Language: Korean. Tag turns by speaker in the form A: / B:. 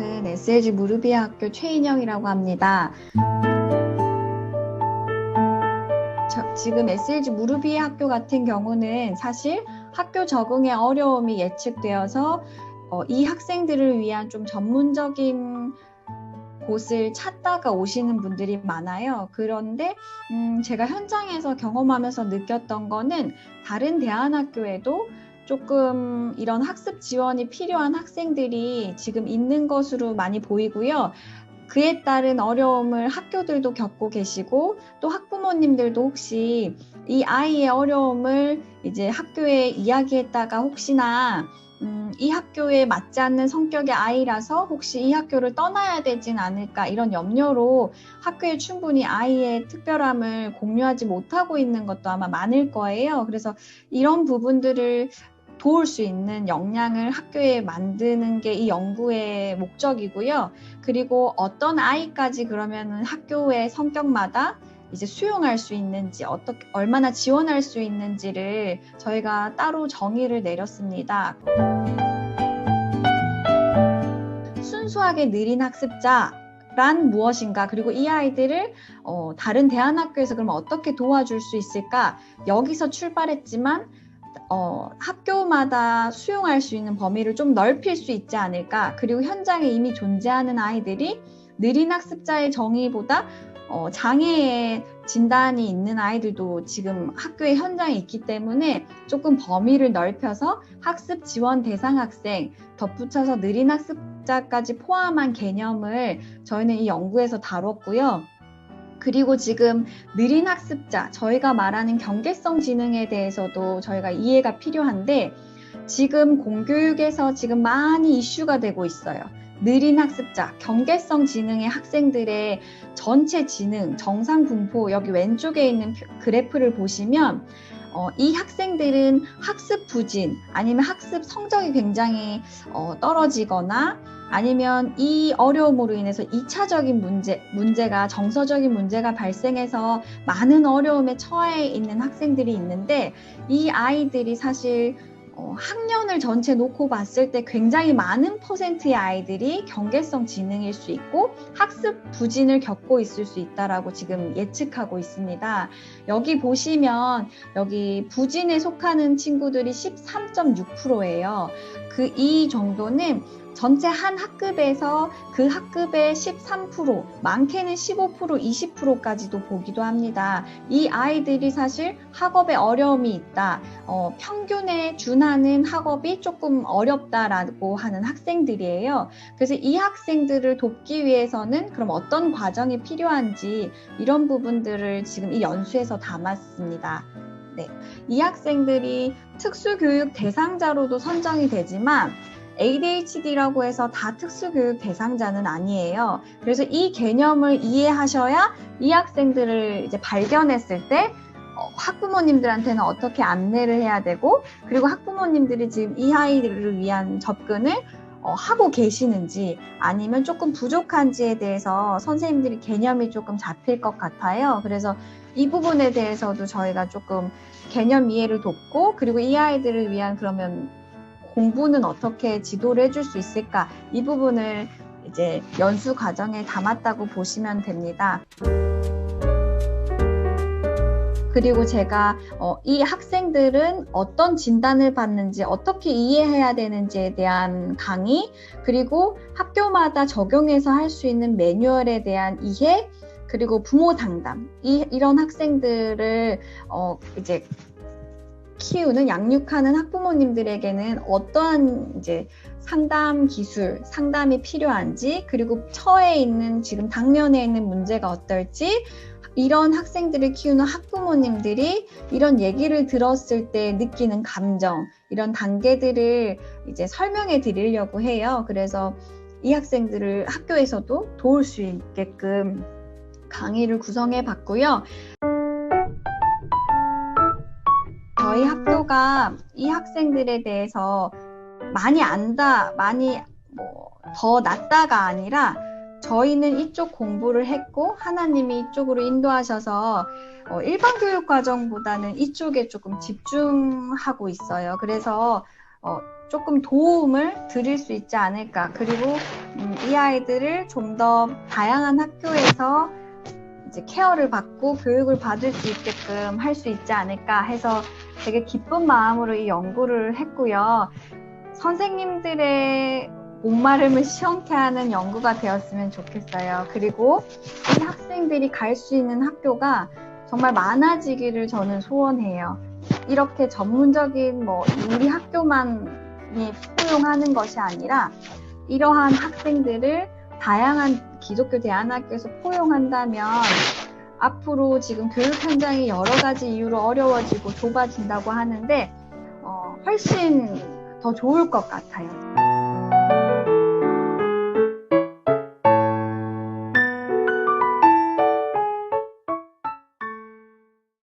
A: 맡은 SLG 무르비아 학교 최인영이라고 합니다. 저, 지금 SLG 무르비아 학교 같은 경우는 사실 학교 적응의 어려움이 예측되어서 어, 이 학생들을 위한 좀 전문적인 곳을 찾다가 오시는 분들이 많아요. 그런데 음, 제가 현장에서 경험하면서 느꼈던 거는 다른 대안학교에도 조금 이런 학습 지원이 필요한 학생들이 지금 있는 것으로 많이 보이고요. 그에 따른 어려움을 학교들도 겪고 계시고 또 학부모님들도 혹시 이 아이의 어려움을 이제 학교에 이야기했다가 혹시나 음, 이 학교에 맞지 않는 성격의 아이라서 혹시 이 학교를 떠나야 되진 않을까 이런 염려로 학교에 충분히 아이의 특별함을 공유하지 못하고 있는 것도 아마 많을 거예요. 그래서 이런 부분들을 도울 수 있는 역량을 학교에 만드는 게 이 연구의 목적이고요. 그리고 어떤 아이까지 그러면은 학교의 성격마다 이제 수용할 수 있는지 어떻게 얼마나 지원할 수 있는지를 저희가 따로 정의를 내렸습니다. 순수하게 느린 학습자 란 무엇인가 그리고 이 아이들을 어, 다른 대안학교에서 그럼 어떻게 도와줄 수 있을까 여기서 출발했지만 어, 학교마다 수용할 수 있는 범위를 좀 넓힐 수 있지 않을까 그리고 현장에 이미 존재하는 아이들이 느린 학습자의 정의보다 어, 장애의 진단이 있는 아이들도 지금 학교의 현장에 있기 때문에 조금 범위를 넓혀서 학습 지원 대상 학생 덧붙여서 느린 학습자까지 포함한 개념을 저희는 이 연구에서 다뤘고요. 그리고 지금 느린 학습자, 저희가 말하는 경계성 지능에 대해서도 저희가 이해가 필요한데 지금 공교육에서 지금 많이 이슈가 되고 있어요. 느린 학습자, 경계성 지능의 학생들의 전체 지능, 정상 분포, 여기 왼쪽에 있는 그래프를 보시면 어, 이 학생들은 학습 부진 아니면 학습 성적이 굉장히 어, 떨어지거나 아니면 이 어려움으로 인해서 2차적인 문제, 문제가 정서적인 문제가 발생해서 많은 어려움에 처해 있는 학생들이 있는데 이 아이들이 사실 어, 학년을 전체 놓고 봤을 때 굉장히 많은 퍼센트의 아이들이 경계성 지능일 수 있고 학습 부진을 겪고 있을 수 있다라고 지금 예측하고 있습니다. 여기 보시면 여기 부진에 속하는 친구들이 13.6%예요. 그 이 정도는 전체 한 학급에서 그 학급의 13%, 많게는 15%, 20%까지도 보기도 합니다. 이 아이들이 사실 학업에 어려움이 있다. 어, 평균에 준하는 학업이 조금 어렵다라고 하는 학생들이에요. 그래서 이 학생들을 돕기 위해서는 그럼 어떤 과정이 필요한지 이런 부분들을 지금 이 연수에서 담았습니다. 네. 이 학생들이 특수교육 대상자로도 선정이 되지만 ADHD라고 해서 다 특수교육 대상자는 아니에요. 그래서 이 개념을 이해하셔야 이 학생들을 이제 발견했을 때 어, 학부모님들한테는 어떻게 안내를 해야 되고 그리고 학부모님들이 지금 이 아이들을 위한 접근을 어, 하고 계시는지 아니면 조금 부족한지에 대해서 선생님들이 개념이 조금 잡힐 것 같아요. 그래서 이 부분에 대해서도 저희가 조금 개념 이해를 돕고 그리고 이 아이들을 위한 그러면 공부는 어떻게 지도를 해줄 수 있을까 이 부분을 이제 연수 과정에 담았다고 보시면 됩니다. 그리고 제가 어, 이 학생들은 어떤 진단을 받는지 어떻게 이해해야 되는지에 대한 강의 그리고 학교마다 적용해서 할 수 있는 매뉴얼에 대한 이해 그리고 부모 상담 이, 이런 학생들을 어, 이제 키우는 양육하는 학부모님들에게는 어떠한 이제 상담 기술, 상담이 필요한지 그리고 처해 있는 지금 당면에 있는 문제가 어떨지 이런 학생들을 키우는 학부모님들이 이런 얘기를 들었을 때 느끼는 감정, 이런 단계들을 이제 설명해 드리려고 해요. 그래서 이 학생들을 학교에서도 도울 수 있게끔 강의를 구성해 봤고요. 학교가 이 학생들에 대해서 많이 안다, 많이 뭐 더 낫다가 아니라 저희는 이쪽 공부를 했고 하나님이 이쪽으로 인도하셔서 어, 일반 교육 과정보다는 이쪽에 조금 집중하고 있어요. 그래서 어, 조금 도움을 드릴 수 있지 않을까. 그리고 음, 이 아이들을 좀 더 다양한 학교에서 이제 케어를 받고 교육을 받을 수 있게끔 할 수 있지 않을까 해서 되게 기쁜 마음으로 이 연구를 했고요. 선생님들의 목마름을 시원케 하는 연구가 되었으면 좋겠어요. 그리고 이 학생들이 갈 수 있는 학교가 정말 많아지기를 저는 소원해요. 이렇게 전문적인 뭐 우리 학교만이 포용하는 것이 아니라 이러한 학생들을 다양한 기독교 대안학교에서 포용한다면 앞으로 지금 교육 현장이 여러 가지 이유로 어려워지고 좁아진다고 하는데 어, 훨씬 더 좋을 것 같아요.